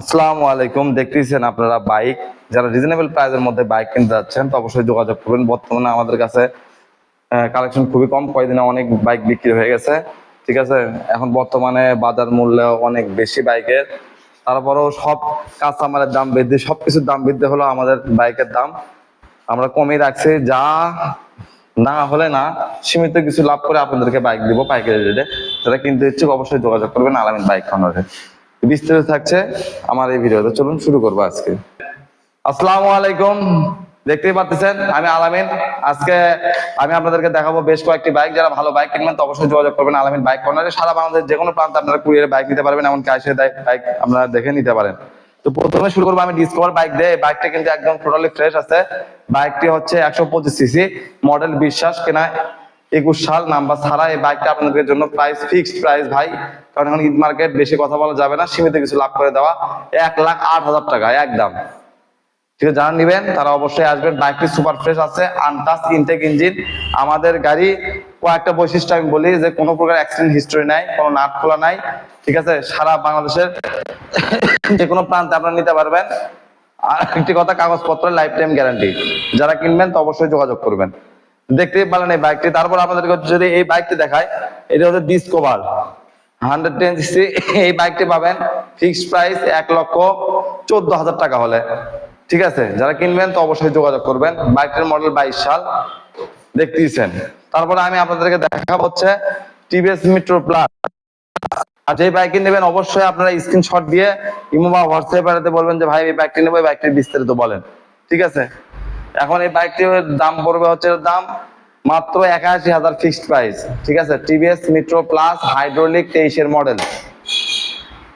আসসালামু আলাইকুম। দেখতেছেন আপনারা বাইক। যারা রিজনেবল মধ্যে বাইক কিনতে যাচ্ছেন, তো অবশ্যই যোগাযোগ করবেন। বর্তমানে আমাদের কাছে কালেকশন খুবই কম। কয়েকদিনে অনেক বাইক বিক্রি হয়ে গেছে। ঠিক আছে? এখন বর্তমানে বাজার মূল্য অনেক বেশি বাইকের। তারপরেও সব কাঁচামালের দাম বৃদ্ধি, সবকিছুর দাম বৃদ্ধি হলো আমাদের বাইকের দাম। আমরা কমিয়ে রাখছি। যা না হলে না, সীমিত কিছু লাভ করে আপনাদেরকে বাইক দিব পাইকারি রেটে। যারা কিনতে ইচ্ছুক অবশ্যই যোগাযোগ করবেন আলামিন বাইক কর্নারে বিস্তারিত থাকছে আমার এই ভিডিওতে। চলুন শুরু করব আজকে। আসসালামু আলাইকুম। দেখতেই পাচ্ছেন আমি আলামিন। আজকে আমি আপনাদেরকে দেখাবো বেশ কয়েকটি বাইক। যারা ভালো বাইক কিনবেন, তো অবশ্যই যোগাযোগ করবেন আলামিন বাইক কর্নারে। সারা বাংলাদেশের যে কোনো প্রান্তে আপনারা কুরিয়ারে বাইক নিতে পারবেন, এমনকি আইসে বাইক আপনারা দেখে নিতে পারেন। তো প্রথমে শুরু করব আমি ডিসকভার বাইক দিয়ে। বাইকটা কিন্তু একদম টোটালি ফ্রেশ আছে। বাইকটি হচ্ছে একশো পঁচিশ সিসি মডেল বিশ্বাস, কেনা একুশ সাল নাম্বার ছাড়া এই বাইকটা আপনাদের জন্য প্রাইস ফিক্সড প্রাইস ভাই। কারণ এখন ঈদ মার্কেট বেশি কথা বলা যাবে না, সীমিত কিছু লাভ করে দেওয়া। এক লাখ আট হাজার টাকা, একদম। ঠিক আছে, যারা নিবেন তারা অবশ্যই আসবেন। বাইকটি সুপার ফ্রেশ আছে আনটাচ ইনটেক ইঞ্জিন আমাদের গাড়ি কয়েকটা বৈশিষ্ট্য আমি বলি যে, কোনো প্রকার অ্যাক্সিডেন্ট হিস্টরি নাই, কোনো নাট খোলা নাই। ঠিক আছে, সারা বাংলাদেশের যে কোনো প্রান্তে আপনারা নিতে পারবেন। আর একটি কথা কাগজপত্র লাইফ টাইম গ্যারান্টি যারা কিনবেন তো অবশ্যই যোগাযোগ করবেন। দেখতেই পারেন এই বাইকটি তারপর আপনাদেরকে যদি এই বাইকটি দেখায় এটা হচ্ছে ডিসকভার হান্ড্রেড টেন এই বাইকটি পাবেন ফিক্সড প্রাইস এক লক্ষ চোদ্দ হাজার টাকা হলে। ঠিক আছে? যারা কিনবেন তো অবশ্যই যোগাযোগ করবেন। বাইকটির মডেল বাইশ সাল। দেখতেইছেন। তারপরে আমি আপনাদেরকে দেখাবো হচ্ছে টিভিএস মিট্রো প্লাস আর যে বাইকটি নেবেন অবশ্যই আপনারা স্ক্রিনশট দিয়ে ইমো বা হোয়াটসঅ্যাপে বলবেন যে, ভাই, এই বাইকটি নেব, এই বাইকটির বিস্তারিত বলেন। ঠিক আছে? এখন এই বাইকটির দাম পড়বে হচ্ছে দাম মাত্র একাশি হাজার ফিক্সড প্রাইস ঠিক আছে? টিভিএস মেট্রো প্লাস হাইড্রোলিক তেইশের মডেল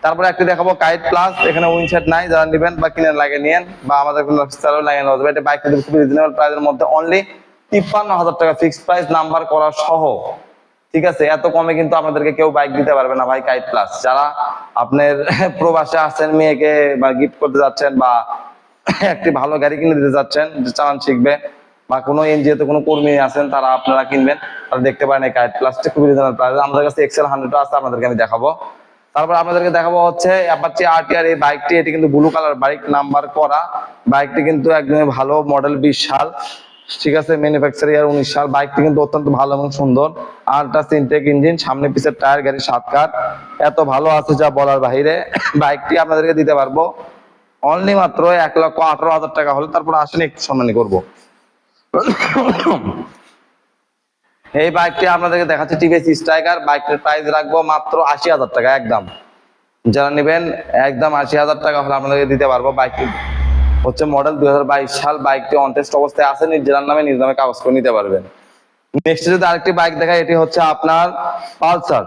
তারপরে একটি দেখাবো কাইট প্লাস এখানে উইনসেট নাই, যারা নেবেন বা কিনে লাগিয়ে নিয়েন, বা আমাদের কোনো চালও লাগিয়ে নেওয়া যাবে। এটা বাইক কিন্তু খুবই রিজনেবল প্রাইসের মধ্যে অনলি তিপ্পান্ন হাজার টাকা ফিক্সড প্রাইস নাম্বার করা সহ, ঠিক আছে? এত কমে কিন্তু আপনাদেরকে কেউ বাইক দিতে পারবে না ভাই কাইট প্লাস যারা আপনার প্রবাসে আসছেন মেয়েকে বা গিফট করতে যাচ্ছেন বা একটি ভালো গাড়ি কিনে দিতে যাচ্ছেন চালান শিখবে, বা কোনো এনজিওতে কোনো কর্মী আছেন, তারা আপনারা কিনবেন, তারা দেখতে পারেন এই কাইট প্লাসটা খুবই রিজনেবল প্রাইস আমাদের কাছে এক্সেল হান্ড্রেড আছে, আপনাদেরকে আমি দেখাবো। তারপর আপনাদেরকে দেখাবো হচ্ছে অ্যাপাচি আরটিআর এই বাইকটি, এটি কিন্তু ব্লু কালার বাইক নাম্বার করা। বাইকটি কিন্তু একদমই ভালো মডেল বিশ সাল ঠিক আছে ম্যানুফ্যাকচার ইয়ার উনিশ সাল। বাইকটি কিন্তু অত্যন্ত ভালো এবং সুন্দর। আলট্রা সিনটেক ইঞ্জিন সামনে পিছের টায়ার গাড়ি সাত কাঠ এত ভালো আছে যা বলার বাইরে বাইকটি আপনাদেরকে দিতে পারব। অনলি মাত্র এক লক্ষ আঠারো হাজার টাকা হলে তারপর আসেন একটু সম্মানী করব। এই বাইকটি আপনাদেরকে দেখাচ্ছে টিভিএস স্ট্রাইকার বাইকটির প্রাইস রাখব মাত্র আশি হাজার টাকা একদম। যারা নেবেন, একদম আশি হাজার টাকা হলে আপনাদেরকে দিতে পারব বাইকটি হচ্ছে মডেল দুই বাইশ সাল বাইকটি অনটেস্ট অবস্থায় আছে, নিজের নামে, নিজ নামে কাগজ করে নিতে পারবেন। নেক্সট যদি আরেকটি বাইক দেখায় এটি হচ্ছে আপনার পালসার।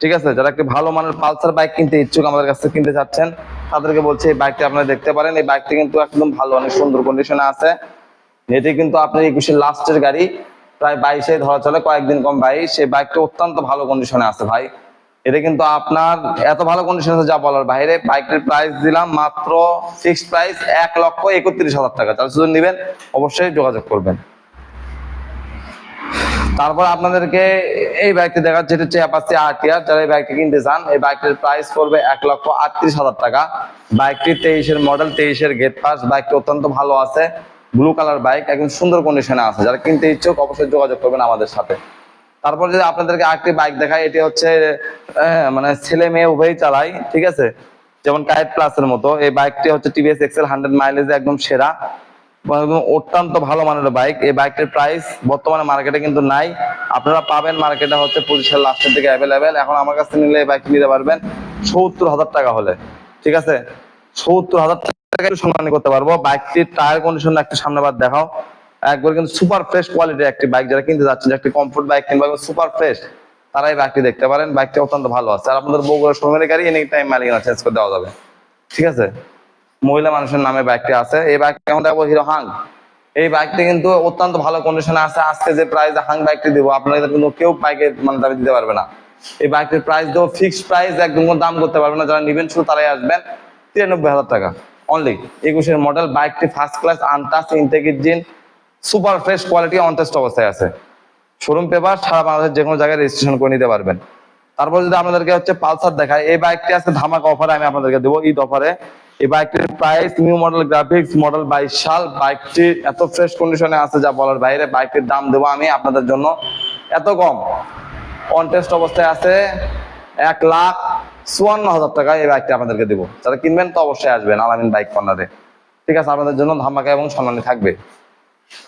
ঠিক আছে, যারা একটি ভালো মানের পালসার বাইক কিনতে ইচ্ছুক আমাদের কাছ থেকে কিনতে চাচ্ছেন তাদেরকে বলছি, এই বাইকটি আপনারা দেখতে পারেন। এই বাইকটি কিন্তু একদম ভালো, অনেক সুন্দর কন্ডিশনে আছে। এটি কিন্তু আপনার একুশের লাস্টের গাড়ি, প্রায় বাইশে ধরা চলে, কয়েকদিন কম বাইশ। সেই বাইকটা অত্যন্ত ভালো কন্ডিশনে আছে ভাই। এটা কিন্তু আপনার এত ভালো কন্ডিশন আছে যা বলার বাইরে। বাইকটির প্রাইস দিলাম মাত্র ফিক্সড প্রাইস এক লক্ষ একত্রিশ হাজার টাকা। তাহলে শুধু নেবেন, অবশ্যই যোগাযোগ করবেন। তারপর আপনাদেরকে এই বাইকটি দেখাচ্ছে, এটা হচ্ছে অ্যাপাচি আরটিআর যারা এই বাইকটি কিনতে চান, এই বাইকটির প্রাইস পড়বে এক লক্ষ আটত্রিশ হাজার টাকা। বাইকটি তেইশের মডেল তেইশের গেট পাস বাইকটি অত্যন্ত ভালো আছে। ব্লু কালার বাইক একদম সুন্দর কন্ডিশনে আছে। যারা কিনতে ইচ্ছুক, অবশ্যই যোগাযোগ করবেন আমাদের সাথে। তারপর যদি আপনাদেরকে আরেকটি বাইক দেখায় এটি হচ্ছে মানে ছেলে মেয়ে উভয়ই চালাই ঠিক আছে? যেমন কাইট প্লাসের মতো। এই বাইকটি হচ্ছে টিভিএস এক্সেল হান্ড্রেড মাইলেজ একদম সেরা। অত্যন্ত ভালো মানের বাইক। এই বাইকটির প্রাইস বর্তমানে মার্কেটে কিন্তু নাই। আপনারা পাবেন মার্কেটে হচ্ছে পঁচিশের লাস্টের দিকে অ্যাভেলেবেল এখন আমার কাছে নিলে এই বাইকটি নিতে পারবেন সত্তর হাজার টাকা হলে। ঠিক আছে? সত্তর হাজার টাকা সম্মানী করতে পারব। বাইকটির টায়ার কন্ডিশন একটু সামনে বার দেখাও। একবার কিন্তু সুপার ফ্রেশ কোয়ালিটির একটি বাইক যারা কিনতে যাচ্ছেন, একটি কমফোর্ট বাইক কিনবা সুপার ফ্রেশ তারাই বাইকটি দেখতে পারেন। বাইকটি অত্যন্ত ভালো আছে। আর আপনাদের বগুড়া শোরুমের গাড়ি এনি টাইম মালিকানা চেঞ্জ করে দেওয়া যাবে। ঠিক আছে? মহিলা মানুষের নামে বাইকটি আছে। এই বাইকটি এখন দেখব হিরো হাং এই বাইকটি কিন্তু অত্যন্ত ভালো কন্ডিশনে আছে। আজকে যে প্রাইস হাং বাইকটি দিব, আপনাদের কিন্তু কেউ বাইকে মানে দাবি দিতে পারবে না। এই বাইকটির প্রাইস দেবো ফিক্সড প্রাইস একদম দাম করতে পারবে না। যারা নিবেন শুধু তারাই আসবেন। তিরানব্বই হাজার টাকা। অনলি একুশের মডেল বাইকটি first class untouch intact engine super fresh quality on test অবস্থায় আছে। শোরুম পেপার সারা বাংলাদেশের যে কোনো জায়গায় রেজিস্ট্রেশন করে নিতে পারবেন। তারপর যদি আপনাদেরকে হচ্ছে পালসার দেখায়, এই বাইকটি আজকে ধামাকা অফারে আমি আপনাদেরকে দেবো ঈদ অফারে এই বাইকটির price new model graphics model বাইশ সাল। বাইকটি এত ফ্রেশ কন্ডিশনে আছে যা বলার বাইরে। বাইকটির দাম দেবো আমি আপনাদের জন্য এত কম। অন টেস্ট অবস্থায় আছে এক লাখ চুয়ান্ন হাজার টাকা এই বাইকটি আপনাদেরকে দেবো। যারা কিনবেন তো অবশ্যই আসবেন আলামিন বাইক কর্নারে ঠিক আছে, আপনাদের জন্য ধামাকা এবং সম্মানী থাকবে।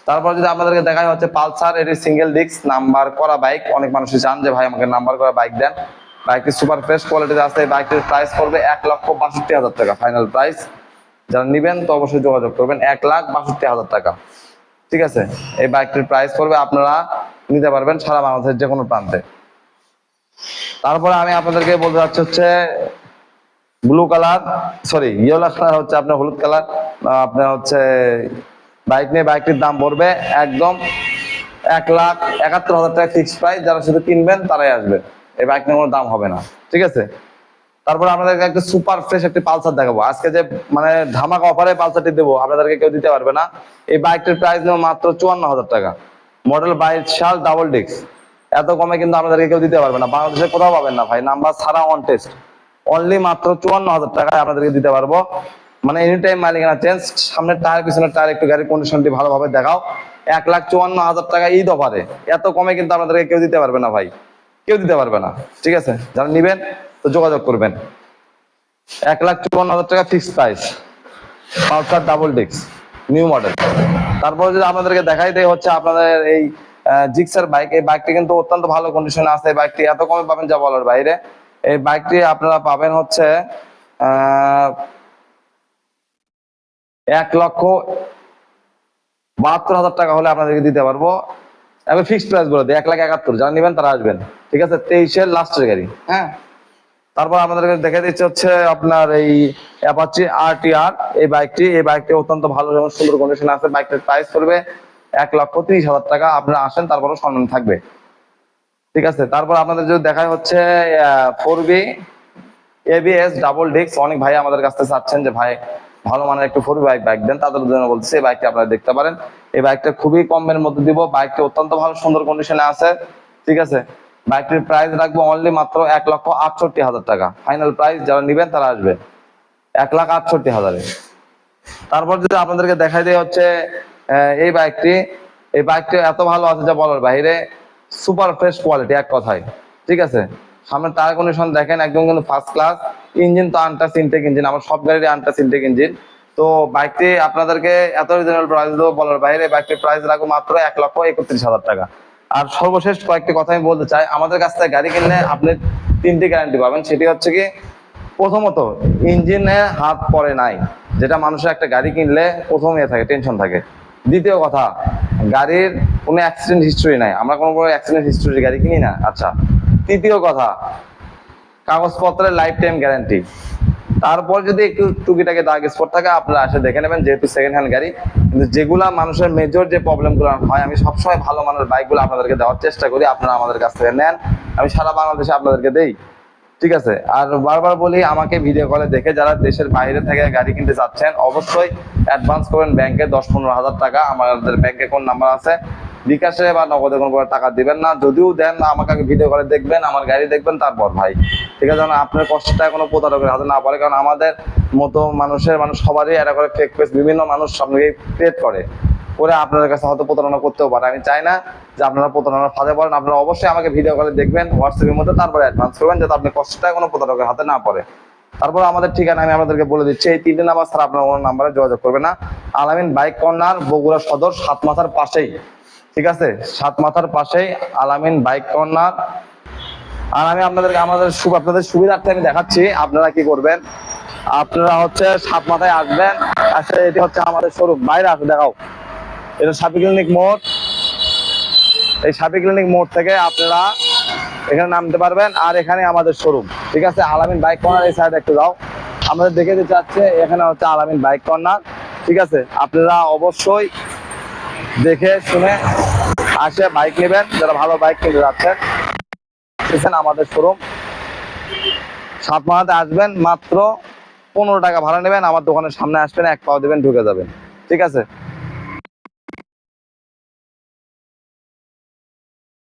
তারপর যদি আপনাদেরকে দেখা হচ্ছে পালসার, এটি সিঙ্গেল ডিস্ক নাম্বার করা বাইক। অনেক মানুষই চান যে ভাই আমাকে নাম্বার করা বাইক দেন। বাইকটি সুপার ফ্রেশ কোয়ালিটিতে আছে বাইকটির প্রাইস পড়বে এক লক্ষ বাষট্টি হাজার টাকা। ফাইনাল প্রাইস যারা নিবেন তো অবশ্যই যোগাযোগ করবেন। এক লাখ বাষট্টি হাজার টাকা। ঠিক আছে? এই বাইকটির প্রাইস পড়বে, আপনারা নিতে পারবেন সারা বাংলাদেশের যে কোনো প্রান্তে। তারপরে আমি আপনাদেরকে বলতে চাচ্ছি হচ্ছে blue colour sorry yellow colour হচ্ছে আপনার হলুদ কালার আপনার হচ্ছে, বাইক নিয়ে বাইকটির দাম পড়বে একদম এক লাখ একাত্তর হাজার টাকা ফিক্সড প্রাইস যারা শুধু কিনবেন, তারাই আসবেন এই বাইক নিয়ে কোনো দাম হবে না, ঠিক আছে? তারপর আপনাদেরকে একটা সুপার ফ্রেশ একটি পালসার দেখাবো। আজকে যে মানে ধামাকা অফারে পালসারটি দেবো, আপনাদেরকে কেউ দিতে পারবে না। এই বাইকটির প্রাইস নেব মাত্র চুয়ান্ন হাজার টাকা। মডেল বাইশ সাল ডাবল ডিস্ক এত কমে কিন্তু আপনাদেরকে কেউ দিতে পারবে না। বাংলাদেশে কোথাও পাবেন না ভাই। নাম্বার সারা অন টেস্ট অনলি মাত্র চুয়ান্ন হাজার টাকায় আপনাদেরকে দিতে পারব। মানে এনি টাইম মালিকানা চেঞ্জ সামনের টায়ার পিছনের টায়ার একটু গাড়ির কন্ডিশনটি ভালোভাবে দেখাও। এক লাখ চুয়ান্ন হাজার টাকা ঈদ অফারে এত কমে কিন্তু আপনাদেরকে কেউ দিতে পারবে না ভাই। কেউ দিতে পারবে না, ঠিক আছে? যারা নিবেন, তো যোগাযোগ করবেন। এক লাখ চুয়ান্ন হাজার টাকা fixed price Pulsar double disc new model তারপর যদি আপনাদেরকে দেখাই দেয় হচ্ছে আপনাদের এই জিক্সার বাইক এই বাইকটি কিন্তু অত্যন্ত ভালো কন্ডিশনে আছে। এই বাইকটি এত কমে পাবেন যা বলার বাইরে। এই বাইকটি আপনারা পাবেন হচ্ছে এক লক্ষ বাহাত্তর হাজার টাকা হলে আপনাদেরকে দিতে পারব। আমি ফিক্সড প্রাইস বলে দিই এক লাখ একাত্তর যারা নেবেন তারা আসবেন। ঠিক আছে? তেইশের লাস্টের গাড়ি। হ্যাঁ। তারপর আমাদেরকে দেখে দিচ্ছে হচ্ছে আপনার এই অ্যাপাচি আর টি আর এই বাইকটি এই বাইকটি অত্যন্ত ভালো এবং সুন্দর কন্ডিশন আছে। বাইকটির প্রাইস পড়বে এক লক্ষ তিরিশ হাজার টাকা। আপনারা আসেন তারপরও সম্মান থাকবে। ঠিক আছে? তারপর আপনাদের যদি দেখায় হচ্ছে four B ABS double disc অনেক ভাই আমাদের কাছ থেকে চাচ্ছেন যে ভাই ভালো মানের একটু ফোর বাইক বাইক দেন। তাদের জন্য বলতেছি, এই বাইকটি আপনারা দেখতে পারেন। এই বাইকটা খুবই কমের মধ্যে দিব। বাইকটি অত্যন্ত ভালো, সুন্দর কন্ডিশনে আছে। ঠিক আছে? বাইকটির প্রাইস রাখব অনলি মাত্র এক লক্ষ আটষট্টি হাজার টাকা। ফাইনাল প্রাইস যারা নিবেন, তারা আসবে। এক লাখ আটষট্টি হাজারে। তারপর যদি আপনাদেরকে দেখাই দেয় হচ্ছে এই বাইকটি এই বাইকটি এত ভালো আছে যা বলার বাইরে। সুপার ফ্রেশ কোয়ালিটি এক কথায়। ঠিক আছে? সামনে টায়ার কন্ডিশন দেখেন, একদম কিন্তু ফার্স্ট ক্লাস ইঞ্জিন তো আনটাস ইনটেক ইঞ্জিন আমার সব গাড়ির আনটাস ইনটেক ইঞ্জিন তো বাইকটি আপনাদেরকে এত রিজনেবল প্রাইস দেবো বলার বাইরে বাইকটির প্রাইস রাখব মাত্র এক লক্ষ একত্রিশ হাজার টাকা। আর সর্বশেষ কয়েকটি কথা আমি বলতে চাই, আমাদের কাছ থেকে গাড়ি কিনলে আপনি তিনটি গ্যারান্টি পাবেন, সেটি হচ্ছে কি, প্রথমত ইঞ্জিনে হাত পড়ে নাই, যেটা মানুষের একটা গাড়ি কিনলে প্রথম ইয়ে থাকে টেনশন থাকে। দ্বিতীয় কথা, গাড়ির কোনো অ্যাক্সিডেন্ট হিস্টরি নাই, আমরা কোনো কোনো অ্যাক্সিডেন্ট হিস্টরি গাড়ি কিনি না আচ্ছা। তৃতীয় কথা, কাগজপত্রের লাইফ টাইম গ্যারান্টি তারপর যদি একটু টুকিটাকে দাগ স্পট থাকে, আপনারা এসে দেখে নেবেন, যেহেতু সেকেন্ড হ্যান্ড গাড়ি। কিন্তু যেগুলা মানুষের মেজর যে প্রবলেমগুলো হয়, আমি সবসময় ভালো মানের বাইকগুলো আপনাদেরকে দেওয়ার চেষ্টা করি, আপনারা আমাদের কাছ থেকে নেন। আমি সারা বাংলাদেশে আপনাদেরকে দেই। ঠিক আছে? আর বারবার বলি, আমাকে ভিডিও কলে দেখে যারা দেশের বাইরে থেকে গাড়ি কিনতে চাচ্ছেন অবশ্যই অ্যাডভান্স করবেন ব্যাংকে দশ পনেরো হাজার টাকা। আমাদের ব্যাংকে কোন নাম্বার আছে। বিকাশে বা নগদে কোনো প্রকার টাকা দিবেন না। যদিও দেন, আমাকে আগে ভিডিও করে দেখবেন, আমার গাড়ি দেখবেন, তারপর ভাই। ঠিক আছে আপনার কষ্টটা কোনো প্রতারকের হাতে না পড়ে, কারণ আমাদের মতো মানুষের, মানুষ সবারই এটা করে ফেক পেজ বিভিন্ন মানুষ সঙ্গে ক্রিয়েট করে। করে আপনাদের কাছে হয়তো প্রতারণা করতেও পারে। আমি চাই না যে আপনারা প্রতারণার ফাঁদে পড়েন। আপনারা অবশ্যই আমাকে ভিডিও করে দেখবেন হোয়াটসঅ্যাপের মধ্যে, তারপরে অ্যাডভান্স করবেন, যাতে আপনি কষ্টটা কোনো প্রতারকের হাতে না পড়ে। তারপর আমাদের ঠিকানা আমি আপনাদেরকে বলে দিচ্ছি। এই তিনটে নাম্বার ছাড়া আপনার কোনো নাম্বারে যোগাযোগ করবে না। আলামিন বাইক কর্নার, বগুড়া সদর সাত মাথার পাশেই। ঠিক আছে? সাত মাথার পাশেই আলামিন বাইক কর্নার। আর আমি আপনাদেরকে আমাদের আপনাদের সুবিধার্থে আমি দেখাচ্ছি, আপনারা কি করবেন? আপনারা হচ্ছে সাত মাথায় আসবেন, আসলে এটি হচ্ছে আমাদের শোরুম। বাইরে আসবে দেখাও। এটা সাপি ক্লিনিক মোড়। এই সাপি ক্লিনিক মোড় থেকে আপনারা এখানে নামতে পারবেন, আর এখানে আমাদের শোরুম। ঠিক আছে? আলামিন বাইক কর্নার এই সাইডে একটু যাও। আমাদের দেখে দিতে চাচ্ছে, এখানে হচ্ছে আলামিন বাইক কর্নার। ঠিক আছে? আপনারা অবশ্যই দেখে শুনে আসে বাইক নেবেন, যারা ভালো বাইক কিনতে যাচ্ছেন। এসেছেন আমাদের শোরুম সাত মাহাতে আসবেন, মাত্র পনেরো টাকা ভাড়া নেবেন, আমার দোকানের সামনে আসবেন, এক পাও দেবেন, ঢুকে যাবেন। ঠিক আছে?